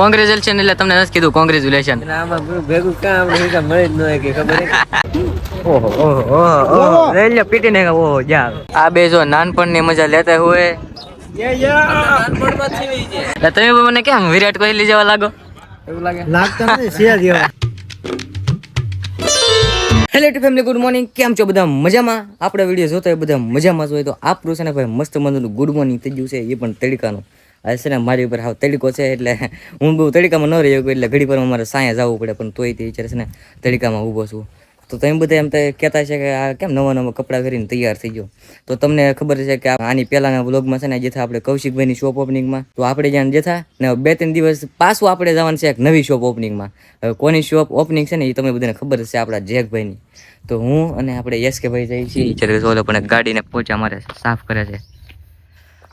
Congratulation એટલે તમને નથી કીધું કોંગ્રેચ્યુલેશન ભેગું કામ મળે જ ન કે ખબર ઓહો ઓહો ઓહો ઓહો પીટી ને ઓહો જા આ બે જો નાનપણની મજા લેતા હોય. તમે મને કેમ વિરાટ કોહલી જેવા લાગો? Hello to family good morning કેમ છો બધા? મજામાં? આપણે વીડિયો જોતા હોય બધા મજામાં જ હોય તો આ છે ને ભાઈ મસ્ત મજાનું ગુડ મોર્નિંગ થઈ ગયું છે, એ પણ તડકાનું. આ છે ને મારી ઉપર હાવ તડકો છે એટલે હું બહુ તડકામાં ન રહી શકું, એટલે ઘડી પર મારે સાયા જવું પડે, પણ તોય તે વિચારે છે ને તડકામાં ઊભો છું. તો તમે બધા એમ કહેતા છે કે આ કેમ નવા નવા કપડાં પહેરીને તૈયાર થઈ ગયો? તો તમને ખબર છે કે આની પહેલાના વ્લોગમાં છે ને જેથા આપણે કૌશિકભાઈની શોપ ઓપનિંગમાં તો આપણે જ્યાં જેથા ને બે ત્રણ દિવસ પાછું આપણે જવાનું છે એક નવી શોપ ઓપનિંગમાં હવે કોની શોપ ઓપનિંગ છે ને એ તમને બધાને ખબર છે આપણા જેકભાઈની તો હું અને આપણે યશકેભાઈ જઈએ છીએ. વિચારે ઓલો પણ ગાડીને પોચા મારે સાફ કરે છે.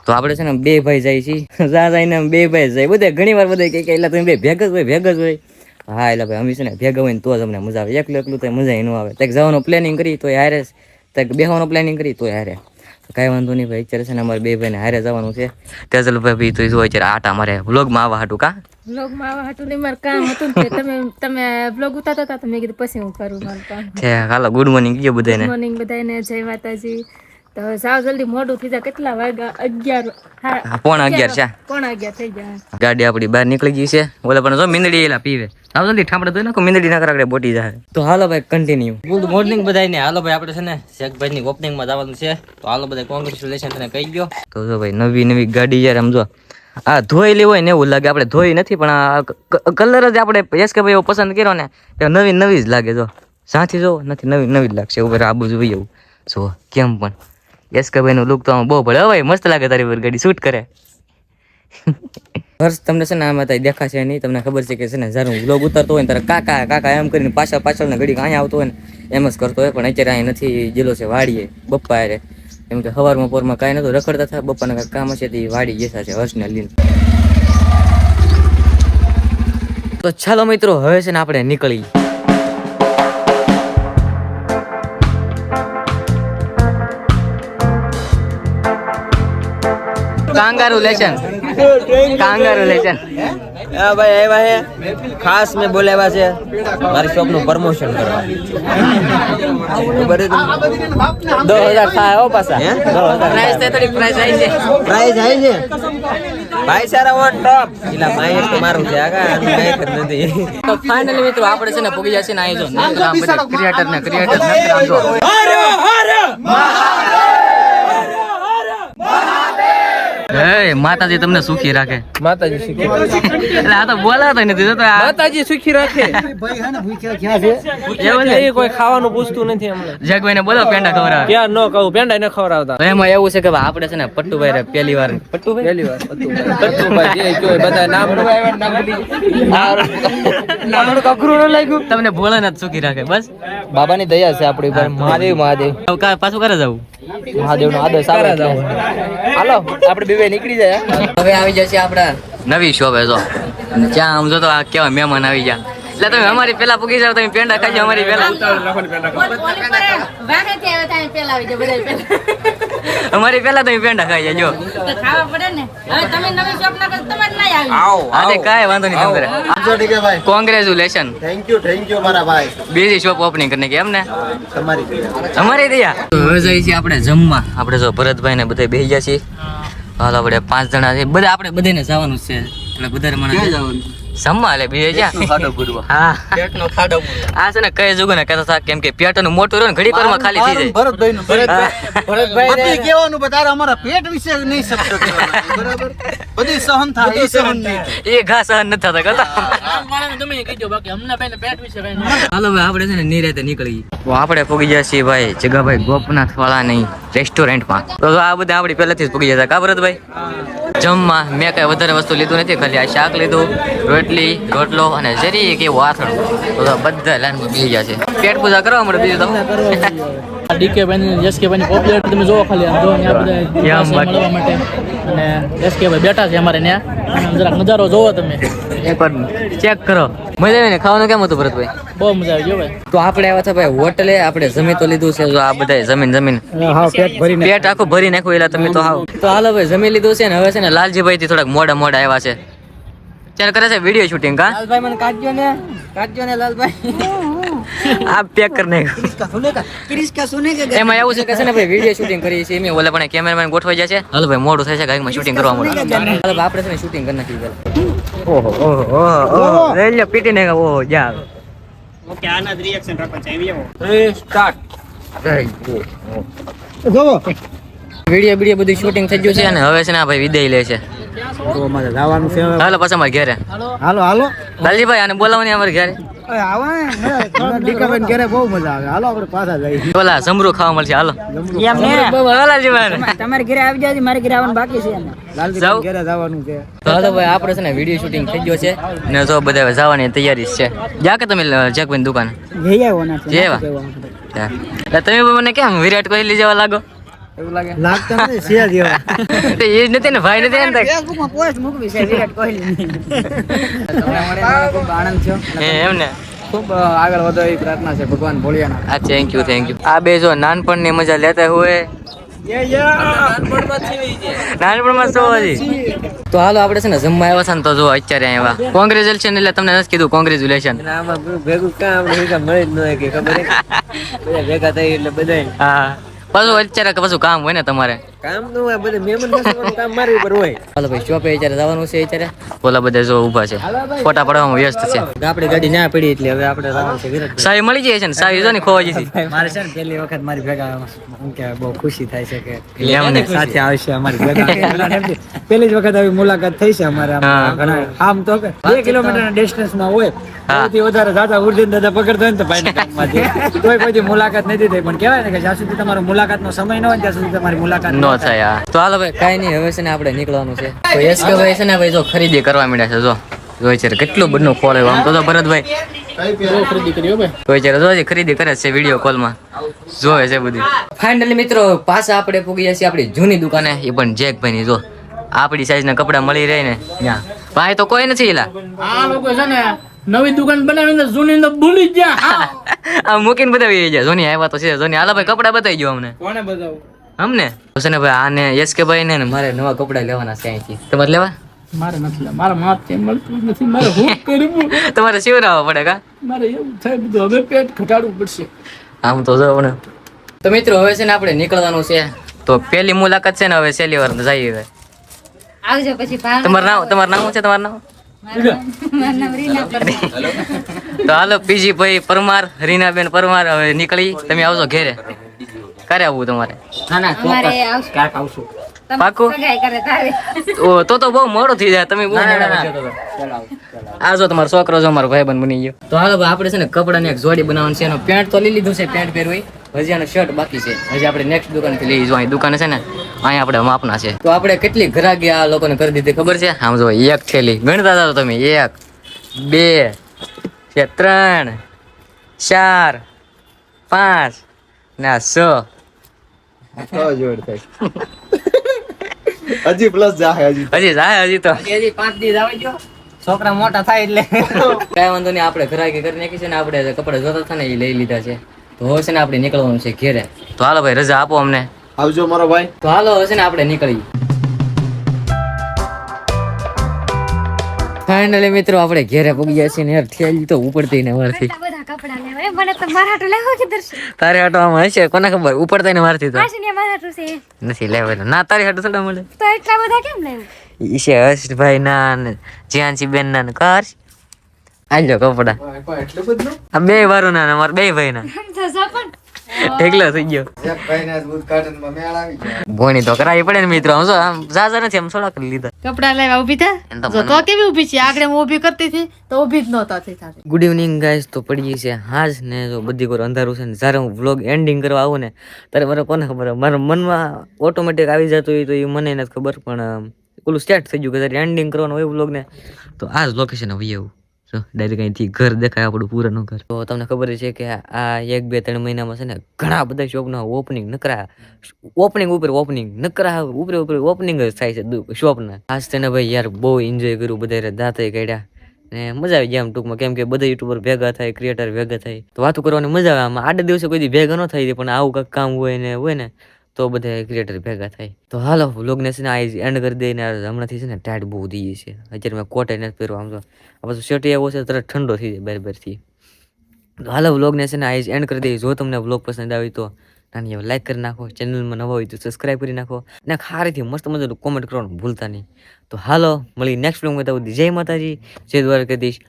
તો આપણે છે ને બે ભાઈ જાય છીએ. જા જઈને બે ભાઈ જાય. બધા ઘણી વાર બધા કહે કે એટલે તમે બે ભેગ જ હોય ભેગ જ હોય. હા એટલે ભાઈ અમે છે ને ભેગા હોય ને તો જ અમને મજા આવે. એકલું એકલું તો મજા ન આવે. ત્યાં જવાનું પ્લાનિંગ કરી તો હારે ત્યાં બેહવાનું પ્લાનિંગ કરી તો હારે. કાંઈ વાંધો નહીં ભાઈ અત્યારે છે ને અમારે બે ભાઈને હારે જવાનું છે. તેજલભાઈ ભાઈ તો જો અત્યારે આટા મારે વ્લોગમાં આવવા હાટું કા? બ્લોગમાં આવવા હાટું નહીં મારું કામ હતું ને તમે તમે બ્લોગ ઉતારતા હતા તો મેં કીધું પછી હું કરું મારું કામ. છે હાલો ગુડ મોર્નિંગ બધાને મોર્નિંગ બધાને જય માતાજી. તો સાવ જલ્દી મોડું થઈ જાય. કેટલા વાગ્યા? અગિયાર હા, હા, પોણા અગિયાર છે. પોણા અગિયાર થઈ ગયા ગાડી આપણી બહાર નીકળી ગઈ છે. ઓલા પણ જો મીંદડી એલા પીવે. આવ જલ્દી ઠામડે તો નાખો મીંદડી ના કરાકડે બોટી જાય. તો હાલો ભાઈ કન્ટિન્યુ ગુડ મોર્નિંગ બધાને હાલો ભાઈ આપણે છે ને શેખભાઈ ની ઓપનિંગમાં જવાનું છે. તો હાલો બધા કોંગ્રેચ્યુલેશન તને કહી ગયો તો જો ભાઈ નવી નવી ગાડી યાર આમ જો આ ધોયેલી હોય ને એવું લાગે. આપણે ધોઈ નથી પણ આ કલર જ આપણે કે ભાઈ એવો પસંદ કર્યો ને એ નવી નવી જ લાગે જો. સાચી જો નથી નવી નવી જ લાગશે. ઉપર આ બધું જોઈએ એવું જો કેમ પણ. યસનું લુક તો આમ બહુ ભલે ભાઈ મસ્ત લાગે તારી પર ગાડી શૂટ કરે. હર્ષ તમને છે ને આમાં તાઈ દેખાશે નહીં. તમને ખબર છે કે છે ને જ્યારે હું વ્લોગ ઉતરતો હોય ને ત્યારે કાકા કાકા એમ કરીને પાછળ પાછળ ઘડી અહીંયા આવતો હોય ને એમ જ કરતો હોય. પણ અત્યારે અહીં નથી. જેલો છે વાડીએ બપ્પા હારે એમ કે સવારમાં પોરમાં કાંઈ નતું રખડતા થાય બપ્પાને કાંઈ કામ હશે તે વાડી જતા છે હર્ષને લઈને તો ચાલો મિત્રો, હવે છે ને આપણે નીકળી. કાંગારુ લેશન કાંગારુ લેશન હા ભાઈ આવ્યા ભાઈ ખાસ મેં બોલાવ્યા છે. મારી શોપનું પ્રમોશન કરવા દો હજાર થાય હો પાછા? પ્રાઇસ તો થોડી પ્રાઇસ આવી છે. પ્રાઇઝ આવી છે? ભાઈ સારા ઓન ટોપ એલા ભાઈ તો મારું છે આગા. આનું કઈ ખબર નથી. તો ફાઇનલી મિત્રો આપણે છે ને પૂગી જશે ને આઈ જો ક્રિએટર ને ક્રિએટર ને ક્રિએટર નકરામ જો. હે માતાજી તમને સુખી રાખે. માતાજી સુખી એટલે આ તો બોલાતો નથી તો માતાજી સુખી રાખે. ભાઈ હે ને ભૂખ્યા ક્યાં છે એવું કોઈ ખાવાનું પૂછતું નથી અમને. જગભાઈને બોલો પેંડા ક્યાં ન કહું પેંડા ન ખવડાવતા. એમાં એવું છે કે ભાઈ આપણે છે ને પટ્ટુભાઈ રે પહેલી વાર. પટ્ટુભાઈ? પહેલી વાર. પત્તુભાઈ જે જોઈ બધા નામ કકરું ન લાગ્યું. તમને ભોળે સુખી રાખે બસ. બાબાની દયા છે આપણી મહાદેવ મહાદેવ. પાછું કરે જવું મહાદેવ નો આદર સારો હાલો આપણે બે નીકળી જાય હવે આવી જશે આપડે નવી શોભે જો અને ત્યાં આમ જો તો આ કેવા મહેમાન આવી ગયા. એટલે તમે અમારી પેલા પૂગી જાવ તમે પેંડા ખાજો અમારી પેલા. અમારી પેલા તમે પેંડા ખાઈ જજો. તો ખાવા પડે ને હવે તમે નવી શોપ ના કરો તમારે નહીં આવી આજે કાંઈ વાંધો નહીં congratulation thank you thank you મારા ભાઈ. બીજી શોપ ઓપનિંગ કરીને કે એમ ને તમારી અમારી દયા હવે જઈએ છીએ આપણે જમવા. આપણે જો ભરતભાઈ ને બધા બેસી ગયા છીએ. હાલ આપણે પાંચ જણા છે બધા આપણે બધાને જવાનું છે. એટલે બધા મને જમવા એટલે બીજે જ્યાં હા. આ છે ને કઈ જુગો ને કહેતા હતા કેમ કે પેટનું મોટું રહ્યું ને ઘડી પરમાં ખાલી થઈ જાય. ભરતભાઈ નું ભરતભાઈ બધી કહેવાનું પણ અમારા પેટ વિશે નહીં શબ્દ બરાબર? બધી સહન થાય એ સહન નહીં એ ઘા સહન નથી થતા કરતા હાલો ભાઈ આપણે છે ને નિરાતે નીકળી આપણે પૂગી ગયા છીએ ભાઈ જગાભાઈ ગોપનાથ વાળા નહીં રેસ્ટોરન્ટમાં તો આ બધા આપણી પહેલેથી જ પૂગી જતા કા ભરતભાઈ? જમવા મેં કઈ વધારે વસ્તુ લીધું નથી ખાલી આ શાક લીધું રોટલી રોટલો અને જરી એક એવું આથણું તો બધા લાઈનમાં બેસી ગયા છે. પેટ પૂજા કરવા મળે બીજું તમે ડીકે ભાઈ એસ કે ભાઈ પોપ્યુલર તમે જોવો ખાલી આમ જો બધા મળવા માટે. અને એસકે ભાઈ બેઠા છે અમારે ત્યાં. જરાક નજારો જોવો તમે. એકવાર ચેક કરો. મજા આવી ને? ખાવાનું કેમ હતું ભરતભાઈ? બહુ મજા આવી ગયો ભાઈ. તો આપણે આવ્યા હતા ભાઈ હોટલે આપણે જમી તો લીધું છે. આ બધા જમીન જમીન. હા પેટ ભરીને. પેટ આખું ભરી નાખું એટલે તમે તો હાવ. તો હાલો ભાઈ જમી લીધું છે ને હવે છે ને લાલજીભાઈ થી થોડાક મોડા મોડા આવ્યા છે. અત્યારે કરે છે વીડિયો શૂટિંગ કા લાલભાઈ મને કાઢજો ને. કાઢજો ને લાલભાઈ. આ પેક કરી નાખ્યું એમાં એવું છે કે છે ને ભાઈ વીડિયો શૂટિંગ કરીએ છીએ એમ ઓલા પણ કેમેરામેન ગોઠવાઈ જાય છે. હાલ ભાઈ મોડું થાય છે માં શૂટિંગ કરવા મળે હાલ આપણે છે ને શૂટિંગ કરી નાખી ઓહો ઓહો ઓહો રેલ્યો પીટી ને ઓહો જા. જોવો. વીડિયો વીડિયો બધું શૂટિંગ થઈ ગયું છે અને હવે છે ને ભાઈ વિદાય લે છે. છે. હાલો પાછા અમારે ઘરે. હાલો હાલો. લાલજીભાઈ આને બોલાવવાની અમારે ઘરે. અરે આવો ને. દીકાબેન ઘરે બહુ મજા આવે. હાલો આપણે પાછા જઈએ. ઓલા સમરૂ ખાવા મળશે તમારે ઘરે આવી જાય મારે ઘરે આવવાનું બાકી છે એમ. લાલજી જાઉં? ઘરે જવાનું છે. તો ભાઈ આપણે છે ને વીડિયો શૂટિંગ થઈ ગયો છે. ને જો બધા જવાની તૈયારી છે. જા કે તમે જેકભાઈ દુકાન? તમે મને કેમ વિરાટ કોહલી જેવા લાગો? એવું લાગે? લાગતા નથી છે જેવા. એ જ નથી ને ભાઈ નથી ને ફેસબુકમાં પોસ્ટ મૂકવી છે વિરાટ કોહલી. તમને મળીને ખૂબ આનંદ થયો એમ ને? ખૂબ આગળ વધો એવી પ્રાર્થના છે ભગવાન ભોળિયાના. આ થેન્ક યુ થેન્ક યુ આ બે જો નાનપણની મજા લેતા હોય. નાનપણમાં શું હતી તો હાલો આપણે છે ને જમવા આવ્યા છે ને તો જો અત્યારે આવ્યા. કોંગ્રેચ્યુલેશન એટલે તમને નથી કીધું કોંગ્રેચ્યુલેશન આમાં ભેગું કામ મળી જ ન કે ખબર ભેગા થઈ એટલે બધા હા. પાછું અત્યારે પાછું કામ હોય ને તમારે. કામનું હોય બધા મહેમાન નસવાનું કામ મારી ઉપર હોય. હાલો ભાઈ શોપે અત્યારે? જવાનું છે અત્યારે? ઓલા બધા જો ઊભા છે. ફોટા પડવામાં વ્યસ્ત છે. આપણી ગાડી ના પડી એટલે હવે આપણે જવાનું છે વિરાટ સાવી મળી જાય છે ને? સાવી જો ને ખોવાઈ જશે મારે છે ને પહેલી વખત મારી ભેગા શું કે બહુ ખુશી થાય છે કે એમ સાથે આવશે અમારી ભેગા. પહેલી જ વખત આવી મુલાકાત થઈ છે અમારે આમ. ઘણા આમ તો કે કિલોમીટર ડિસ્ટન્સમાં હોય. હા. સૌથી વધારે દાદા ઉર્જિન દાદા પકડતો હોય ને તો ભાઈ કામમાંથી તોય પછી મુલાકાત નથી થઈ. પણ કહેવાય ને કે જ્યાં સુધી તમારો મુલાકાત નો સમય ન હોય ત્યાં સુધી તમારી મુલાકાત નો થાય આ. તો હાલો ભાઈ કાંઈ નહીં હવે છે ને આપણે નીકળવાનું છે. તો યશ કે ભાઈ છે ને ભાઈ જો ખરીદી કરવા માંડ્યા છે જો. જોઈ છે કેટલું બધું ખોલે આમ તો જો ભરતભાઈ. ખરીદી કરી ભાઈ છે જો ખરીદી કરે છે વીડિયો કોલમાં. જોવે છે બધી. ફાઇનલી મિત્રો પાછા આપણે પૂગી આપણી જૂની દુકાને. એ પણ જેકભાઈ ની જો. આપણી સાઈઝના કપડા મળી રહે ને ત્યાં. ભાઈ તો કોઈ નથી એલા. આ લોકો છે ને નવી દુકાન બનાવીને જૂની તો ભૂલી ગયા. આ મૂકીને બતાવી જાય જોની આવ્યા તો છે. જોની. હાલો ભાઈ કપડા બતાવી ગયો અમને. કોને બતાવું? અમને? તો છે ને ભાઈ આને યશ કે ભાઈ ને મારે નવા કપડા લેવાના છે અહીંથી. તમારે લેવા? મારે નથી લે મારા માથ કેમ મળતું નથી. મારે હું કરવું તમારે શિવરાવા પડે કા? મારે એવું થાય બધું. હવે પેટ ઘટાડવું પડશે. આમ તો જો ને. તો મિત્રો હવે છે ને આપણે નીકળવાનું છે. તો પહેલી મુલાકાત છે ને હવે છેલ્લી વાર જઈએ હવે. આવજો પછી તમારું નામ તમારું નામ છે? તમારું નામ? મારું નામ રીના પરમાર. તો હાલો પીજી ભાઈ પરમાર રીનાબેન પરમાર હવે નીકળી. તમે આવજો ઘેરે. ક્યારે આવવું તમારે? અમારે આવશે આવશું. તમે પાકું? સગાઈ કરે તારે. ઓ તો તો બહુ મોડું થઈ જાય. તમે બહુ. આ જો તમારો છોકરો જો મારો ભાઈબંધ બની ગયો. તો હાલો આપણે છે ને કપડાની એક જોડી બનાવવાનું છે. એનો પેન્ટ તો લઈ લીધું છે પેન્ટ પહેરવું. હજી આનો શર્ટ બાકી છે. હજી આપણે નેક્સ્ટ દુકાનથી લઈ જવાનું દુકાન છે ને અહીંયા આપણે માપના છે. તો આપણે કેટલી ઘરાકી આ લોકોને કરી દીધી ખબર છે? આમ જો એક થેલી. ગણતા હતા તમે એક બે છે ત્રણ ચાર પાંચ ના છ. હજી પ્લસ જાહે હજી. હજી જાય હજી તો. હજી પાંચ દિવસ આવી ગયો. છોકરા મોટા થાય એટલે. કાંઈ વાંધો નહીં આપણે ઘરાકી કરી નાખી છે ને આપણે કપડા જોતા હતા ને એ લઈ લીધા છે. તો હવે છે ને આપણે નીકળવાનું છે ઘેરે. તો હાલો ભાઈ રજા આપો અમને. આવજો મારો ભાઈ. તો હાલો હશે ને આપણે નીકળીએ. ફાઇનલી મિત્રો આપણે ઘેરે પગી ગયા છીએ ને યાર થેલી તો ઉપડતી ને વારથી કપડા લેવા મને તો મારા હાટુ લેવો કે દર્શન. તારે હાટો આમ હશે? કોને ખબર? ઉપડતા ને મારતી તો. આશી ને મારા હાટુ છે. નથી લેવાય ના તારે હાટો થોડા મળે. તો એટલા બધા કેમ લેવું? ઈશે છે હર્ષભાઈ ના ને જ્યાંસી બેન ના ને કર આલ્યો કપડા. આ બે વારો ના મારા બે ભાઈ ના. એકલો થઈ ગયો. એક ભાઈ ના ઉદઘાટનમાં મેળ આવી ગયો. ભોણી તો કરાવી પડે ને મિત્રો. સમજો આમ ઝાઝા નથી આમ થોડા કરી લીધા. કપડા લેવા ઊભી થા? તો કેવી ઊભી છે? આગળ હું ઊભી કરતી હતી તો ઊભી જ નહોતા થઈ ગુડ ઇવનિંગ ગાઈસ તો પડી છે હાજ ને જો બધી કોર અંધારું છે ને જ્યારે હું વ્લોગ એન્ડિંગ કરવા આવું ને ત્યારે મને કોને ખબર? મારા મનમાં ઓટોમેટિક આવી જતું હોય તો એ મને નથી ખબર પણ પેલું ઓલું સ્ટાર્ટ થઈ ગયું કે જ્યારે એન્ડિંગ કરવાનું હોય વ્લોગને તો આ જ લોકેશન હોય એવું ડાયરેક્ટ અહીંથી ઘર દેખાય, આપણું પૂરાનું ઘર. તો તમને ખબર છે કે આ એક, બે, ત્રણ મહિનામાં છે ને ઘણા બધા શોપના ઓપનિંગ નકરા ઓપનિંગ ઉપર ઓપનિંગ નકરા, ઉપર ઉપર ઓપનિંગ જ થાય છે શોપના ખાસ તેને ભાઈ યાર બહુ એન્જોય કર્યું બધા દાંતે કાઢ્યા. ને મજા આવી આમ ટૂંકમાં, કેમ કે બધા યુટ્યુબર ભેગા થાય ક્રિએટર ભેગા થાય. તો વાતો કરવાની મજા આવે, આમાં આડે દિવસે કોઈ ભેગા ન થાય, પણ આવું કંઈક કામ હોય ને હોય ને. તો બધા ક્રિએટર ભેગા થાય. તો હાલો વ્લોગને છે ને આ એન્ડ કરી દઈને હમણાંથી છે ને ટાઈટ બહુ દઈએ છે. અત્યારે મેં કોટ નથી પહેરવા, આમ તો. આ બધું શર્ટ એવો છે, તરત ઠંડો થઈ જાય બાર બારથી તો હાલો વ્લોગને છે ને આ એન્ડ કરી દઈએ. જો તમને વ્લોગ પસંદ આવી તો નાની એવો લાઈક કરી નાખો. ચેનલમાં નવા હોય તો સબસ્ક્રાઈબ કરી નાખો. અને ખારીથી મસ્ત મજાનું કોમેન્ટ કરવાનું ભૂલતા નહીં. તો હાલો મળી નેક્સ્ટ વ્લોગમાં તો જય માતાજી. જય દ્વારકાધીશ.